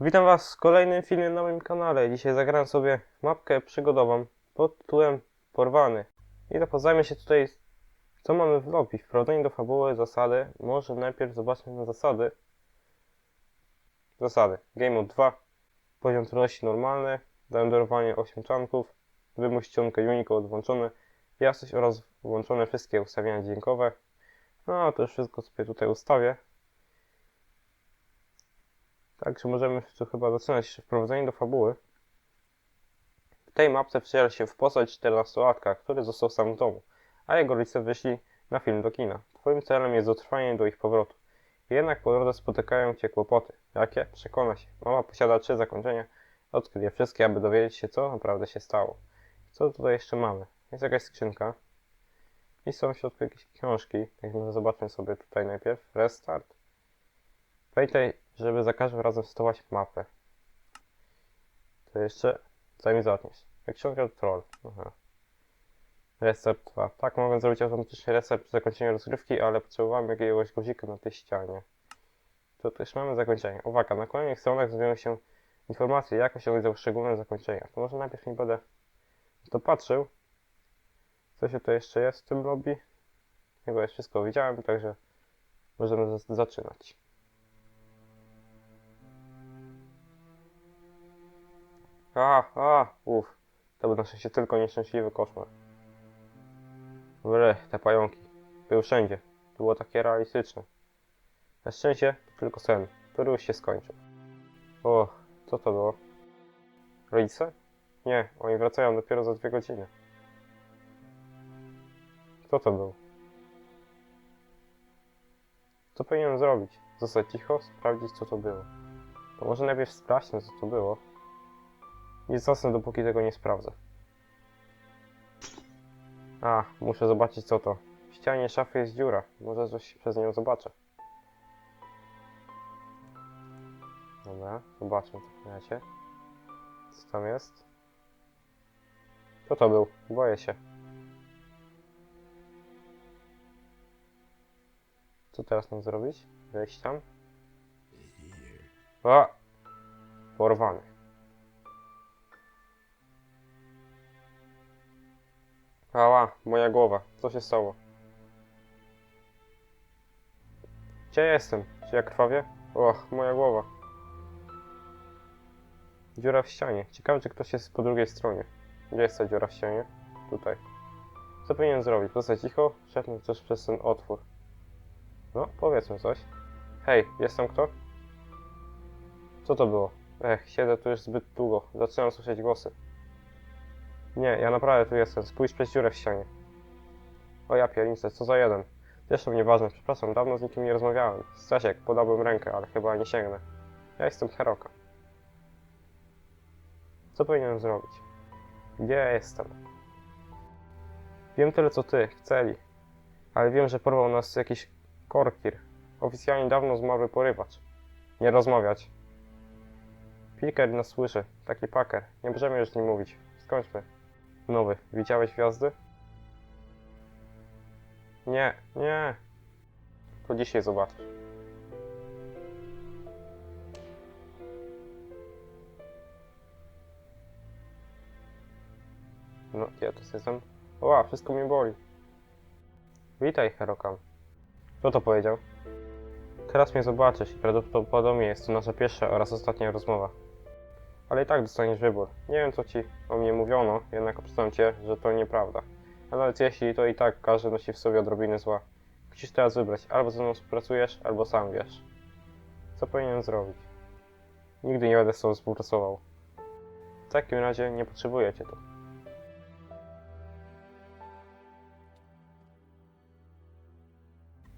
Witam Was w kolejnym filmie na moim kanale. Dzisiaj zagram sobie mapkę przygodową pod tytułem Porwany. I zapoznajmy się tutaj, co mamy w lobby. Wprowadzenie do fabuły, zasady. Może najpierw zobaczmy na zasady. Zasady. Game mode 2. Poziom trudności normalny. Renderowanie 8 czanków. Wymuś ściągę Unicode włączony. Jasność oraz włączone wszystkie ustawienia dźwiękowe. No to już wszystko sobie tutaj ustawię. Także możemy tu chyba zaczynać wprowadzenie do fabuły. W tej mapce wciela się w postać 14-latka, który został sam w domu, a jego rodzice wyszli na film do kina. Twoim celem jest dotrwanie do ich powrotu. Jednak po drodze spotykają cię kłopoty. Jakie? Przekona się. Mama posiada trzy zakończenia. Odkryje wszystkie, aby dowiedzieć się, co naprawdę się stało. Co tutaj jeszcze mamy? Jest jakaś skrzynka. I są w środku jakieś książki. Także zobaczmy sobie tutaj najpierw. Restart. Pamiętaj, żeby za każdym razem stosować mapę. To jeszcze, zanim zaczniesz. Jak książka troll. Aha. Reset 2. Tak, mogę zrobić automatyczny reset przy rozgrywki, ale potrzebowałem jakiegoś guzika na tej ścianie. To też mamy zakończenie. Uwaga, na kolejnych stronach znajdują się informacje, jak osiągnąć poszczególne zakończenia. To może najpierw nie będę to patrzył. Co się to jeszcze jest w tym lobby? Chyba już wszystko widziałem, także możemy zaczynać. A, a, uff. To był na szczęście tylko nieszczęśliwy koszmar. Wry, te pająki. Były wszędzie. Było takie realistyczne. Na szczęście to tylko sen, który już się skończył. O, co to było? Rodzice? Nie, oni wracają dopiero za dwie godziny. Kto to był? Co powinienem zrobić? Zostać cicho, sprawdzić co to było. To może najpierw sprawdźmy co to było. Nie zasnę, dopóki tego nie sprawdzę. A, muszę zobaczyć co to. W ścianie szafy jest dziura. Może coś przez nią zobaczę. Dobra, zobaczmy w razie. Co tam jest? Kto to był? Boję się. Co teraz mam zrobić? Wejść tam? A! Porwany. Ała, moja głowa. Co się stało? Gdzie jestem? Czy ja krwawię? Och, moja głowa. Dziura w ścianie. Ciekawe, czy ktoś jest po drugiej stronie. Gdzie jest ta dziura w ścianie? Tutaj. Co powinien zrobić? Zostać cicho? Szepnąć coś przez ten otwór. No, powiedzmy coś. Hej, jest tam kto? Co to było? Ech, siedzę tu już zbyt długo. Zaczynam słyszeć głosy. Nie, ja naprawdę tu jestem. Spójrz przez dziurę w ścianie. O ja pierniczę, co za jeden. Zresztą nieważne, przepraszam, dawno z nikim nie rozmawiałem. Stasiek, podałbym rękę, ale chyba nie sięgnę. Ja jestem Heroka. Co powinienem zrobić? Gdzie ja jestem? Wiem tyle co ty, chceli. Ale wiem, że porwał nas jakiś korkir. Oficjalnie dawno zmarły porywacz. Nie rozmawiać. Piker nas słyszy, taki paker. Nie możemy już z nim mówić. Skończmy. Nowy, widziałeś gwiazdy? Nie, nie. To dzisiaj zobaczysz. No, ja tu jestem. Ła, wszystko mi boli. Witaj, Herokam. Kto to powiedział? Teraz mnie zobaczysz i prawdopodobnie jest to nasza pierwsza oraz ostatnia rozmowa. Ale i tak dostaniesz wybór. Nie wiem, co ci o mnie mówiono, jednak uprzedzam cię, że to nieprawda. A nawet jeśli, to i tak każdy nosi w sobie odrobinę zła. Musisz teraz wybrać, albo ze mną współpracujesz, albo sam wiesz. Co powinienem zrobić? Nigdy nie będę z tobą współpracował. W takim razie nie potrzebuję cię tu.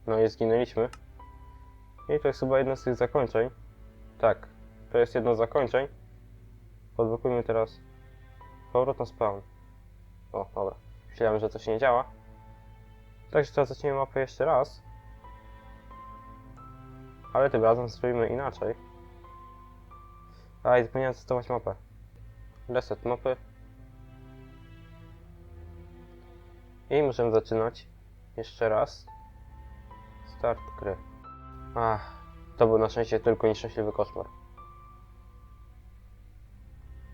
No i zginęliśmy. I to jest chyba jedno z tych zakończeń. Tak, to jest jedno z zakończeń. Odblokujmy teraz powrót na spawn. O, dobra. Myślałem, że coś nie działa. Także teraz zaczniemy mapę jeszcze raz. Ale tym razem zrobimy inaczej. A, i zapomniałem testować mapę. Reset mapy. I możemy zaczynać. Jeszcze raz. Start gry. Ach, to był na szczęście tylko nieszczęśliwy koszmar.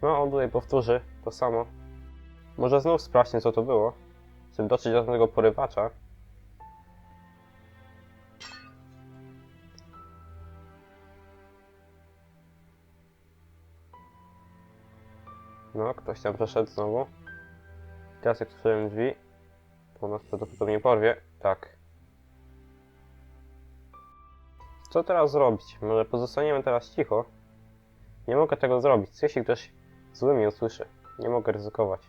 No, on tutaj powtórzy to samo. Może znów sprawdźmy, co to było, żeby dotrzeć do tego porywacza. No, ktoś tam przeszedł znowu. Teraz jak otworzyłem drzwi, to nas prawdopodobnie porwie. Tak. Co teraz zrobić? Może pozostaniemy teraz cicho? Nie mogę tego zrobić. Jeśli ktoś zły mnie usłyszy? Nie mogę ryzykować.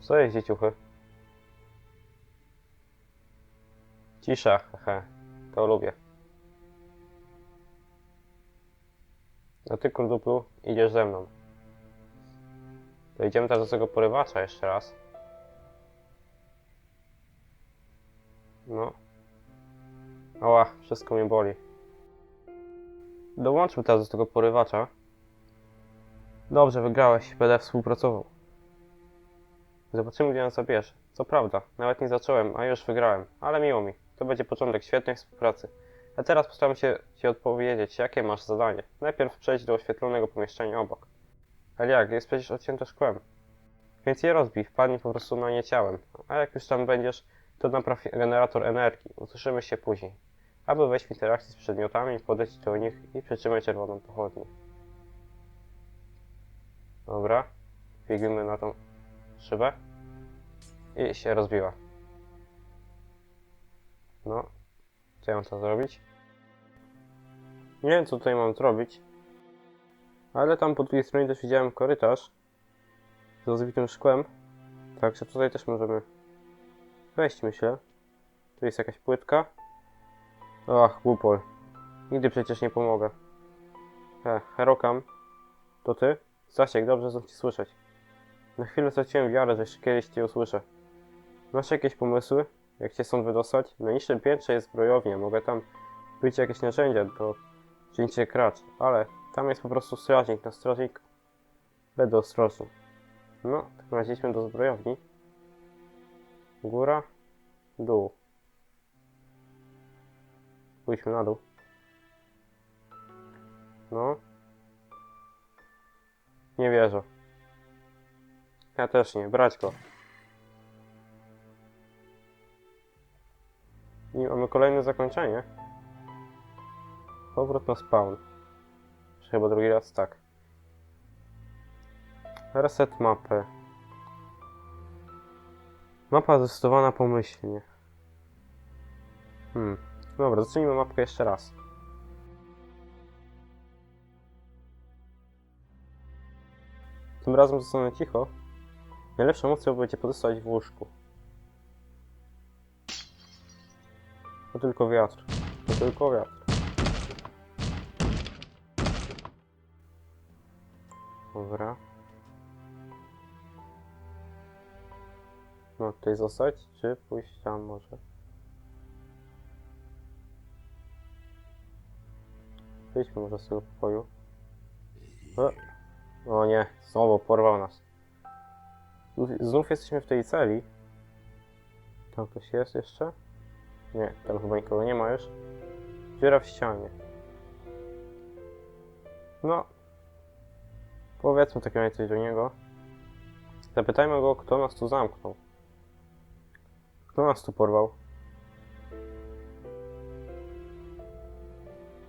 Co jest, dzieciuchy? Cisza, hehe. To lubię. A ty, kurduplu, idziesz ze mną. To idziemy teraz do tego porywacza jeszcze raz. No. Ała, wszystko mnie boli. Dołączmy teraz do tego porywacza. Dobrze, wygrałeś. Będę współpracował. Zobaczymy, gdzie nas zabierze. Co prawda, nawet nie zacząłem, a już wygrałem. Ale miło mi. To będzie początek świetnej współpracy. A teraz postaram się Ci odpowiedzieć, jakie masz zadanie. Najpierw przejdź do oświetlonego pomieszczenia obok. Ale jak, jest przecież odcięte szkłem. Więc je rozbij, wpadnij po prostu na nie ciałem. A jak już tam będziesz, to napraw generator energii. Usłyszymy się później. Aby wejść w interakcję z przedmiotami, podejść do nich i przytrzymaj czerwoną pochodnię. Dobra. Biegniemy na tą szybę. I się rozbiła. No. Co ja mam to zrobić? Nie wiem, co tutaj mam zrobić. Ale tam po drugiej stronie też widziałem korytarz z rozbitym szkłem. Także tutaj też możemy wejść, myślę. Tu jest jakaś płytka. Ach, głupol. Nigdy przecież nie pomogę. He, Herokam. To ty? Stasiek, dobrze znów ci słyszeć. Na chwilę straciłem wiarę, że jeszcze kiedyś cię usłyszę. Masz jakieś pomysły? Jak cię stąd wydostać? Na niższym piętrze jest zbrojownia. Mogę tam być jakieś narzędzia do cięcia kracz, ale tam jest po prostu strażnik. Na strażnik będę ostrożny. No, idźmy do zbrojowni. Góra, dół. Pójdźmy na dół. No. Nie wierzę. Ja też nie. Brać go. I mamy kolejne zakończenie. Powrót na spawn. Czy chyba drugi raz tak. Reset mapy. Mapa zdecydowana pomyślnie. Hmm. Dobra, zacznijmy mapkę jeszcze raz. Tym razem zostanę cicho. Najlepszą opcją będzie pozostać w łóżku. To tylko wiatr. To tylko wiatr. Dobra. No tutaj zostać, czy pójść tam może? Wyjdźmy może z tego pokoju. O nie, znowu porwał nas. Znów- jesteśmy w tej celi. Tam ktoś jest jeszcze? Nie, tam chyba nikogo nie ma już. Dziura w ścianie. No. Powiedzmy takim razie coś do niego. Zapytajmy go, kto nas tu zamknął. Kto nas tu porwał?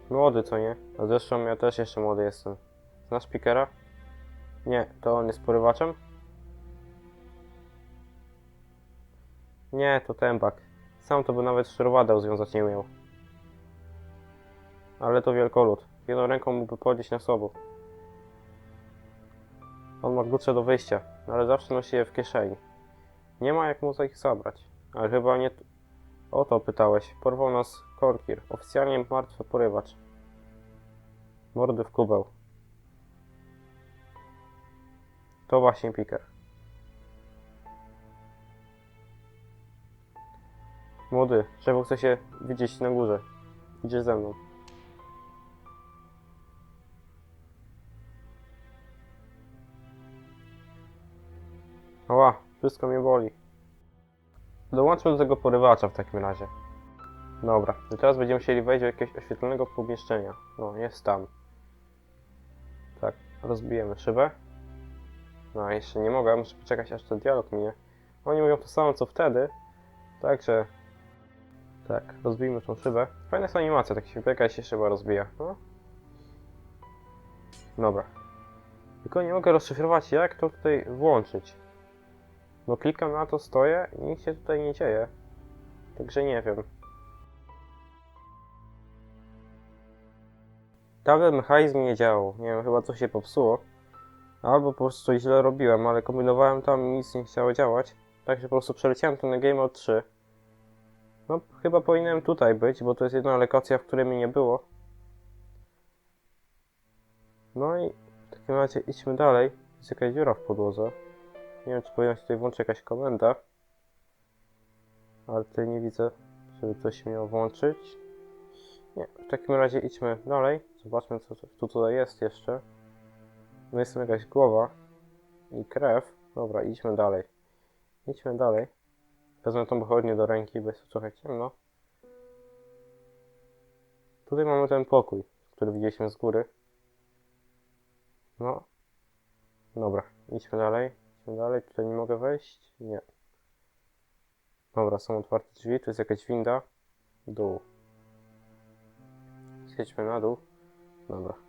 Młody, co nie? A zresztą ja też jeszcze młody jestem. Znasz Pikera? Nie, to on jest porywaczem? Nie, to tępak. Sam to by nawet szrowadeł związać nie umiał. Ale to wielkolud. Jedną ręką mógłby podnieść na sobą. On ma klucze do wyjścia, ale zawsze nosi je w kieszeni. Nie ma jak mu za ich zabrać. Ale chyba nie... O to pytałeś. Porwał nas Korkir. Oficjalnie martwy porywacz. Mordy w kubeł. To właśnie Piker. Młody, Szewo chce się widzieć na górze. Idziesz ze mną. Ała, wszystko mnie boli. Dołączmy do tego porywacza w takim razie. Dobra, i teraz będziemy musieli wejść do jakiegoś oświetlonego pomieszczenia. No, jest tam. Tak, rozbijemy szybę. No, jeszcze nie mogę, muszę poczekać aż ten dialog minie. Oni mówią to samo co wtedy, także... Tak, rozbijmy tą szybę. Fajna jest animacja, tak się biega i się szyba rozbija. No. Dobra. Tylko nie mogę rozszyfrować jak to tutaj włączyć. Bo klikam na to, stoję i nic się tutaj nie dzieje. Także nie wiem. Dawny mechanizm nie działał. Nie wiem, chyba coś się popsuło. Albo po prostu coś źle robiłem, ale kombinowałem tam i nic nie chciało działać. Także po prostu przeleciałem ten Game Mode 3. No, chyba powinienem tutaj być, bo to jest jedna lokacja, w której mnie nie było. No i w takim razie idźmy dalej. Jest jakaś dziura w podłodze. Nie wiem, czy powinna się tutaj włączyć jakaś komenda. Ale tutaj nie widzę, żeby coś miało włączyć. Nie, w takim razie idźmy dalej. Zobaczmy, co tu tutaj jest jeszcze. No jest tam jakaś głowa i krew. Dobra, idźmy dalej. Idźmy dalej. Wezmę tą pochodnię do ręki, bo jest tu trochę ciemno. Tutaj mamy ten pokój, który widzieliśmy z góry. No. Dobra, idźmy dalej. Idźmy dalej. Tutaj nie mogę wejść? Nie. Dobra, są otwarte drzwi. Tu jest jakaś winda. Dół. Zjedźmy na dół. Dobra.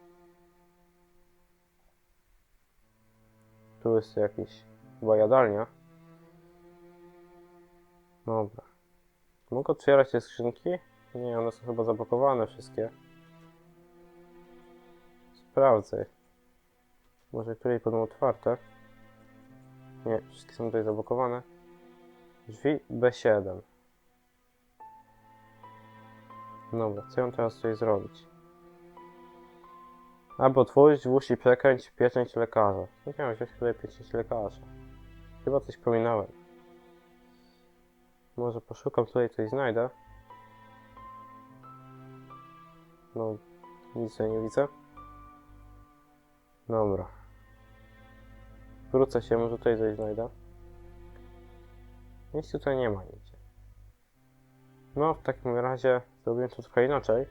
Tu jest jakiś chyba jadalnia. Dobra. Mogę otwierać te skrzynki? Nie, one są chyba zablokowane wszystkie. Sprawdzę. Może której będą otwarte? Nie, wszystkie są tutaj zablokowane. Drzwi B7. Dobra, co ja mam teraz tutaj zrobić? Albo otworzyć włóż i przekręć pieczęć lekarza. Nie wiem, wziąć tutaj pieczęć lekarza. Chyba coś pominąłem. Może poszukam tutaj coś znajdę. No, nic ja nie widzę. Dobra. Wrócę się, może tutaj coś znajdę. Nic tutaj nie ma nigdzie. No, w takim razie zrobiłem to trochę inaczej.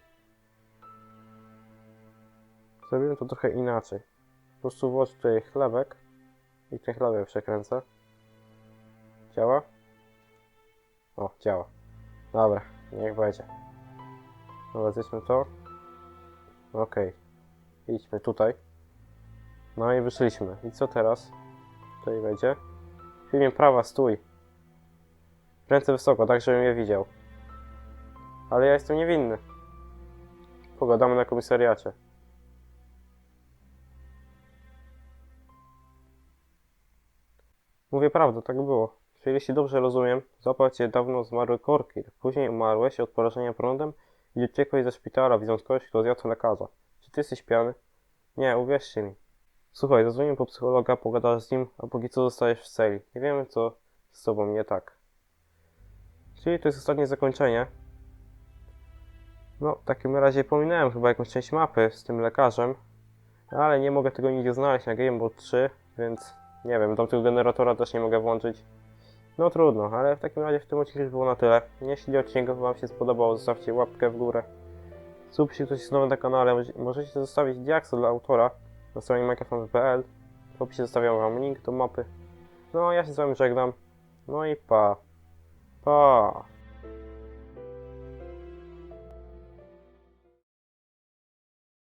Zrobiłem to trochę inaczej. Po prostu włożę tutaj chlebek i ten chlebek przekręcę. Działa? O, działa. Dobra, niech będzie. Dobra, zjedźmy to. Okej. Idźmy tutaj. No i wyszliśmy. I co teraz? Tutaj wejdzie. Filmie prawa, stój. Ręce wysoko, tak żebym je widział. Ale ja jestem niewinny. Pogadamy na komisariacie. Mówię prawdę, tak było. Czyli jeśli dobrze rozumiem, złapał cię dawno zmarły Korkir. Później umarłeś od porażenia prądem i uciekłeś ze szpitala, widząc kogoś, kto zjadł lekarza. Czy ty jesteś pijany? Nie, uwierzcie mi. Słuchaj, zadzwonię po psychologa, pogadasz z nim, a póki co zostajesz w celi. Nie wiemy, co z tobą nie tak. Czyli to jest ostatnie zakończenie. No, w takim razie pominąłem chyba jakąś część mapy z tym lekarzem, ale nie mogę tego nigdzie znaleźć na Game Boy 3, więc nie wiem, do tego generatora też nie mogę włączyć. No trudno, ale w takim razie w tym odcinku już było na tyle. Jeśli odcinek Wam się spodobał, zostawcie łapkę w górę. Subskrypcji ktoś jest nowy na kanale, Może- możecie zostawić diakso dla autora na stronie minecraft.pl. W opisie zostawiam Wam link do mapy. No, ja się z Wami żegnam. No i pa. Pa.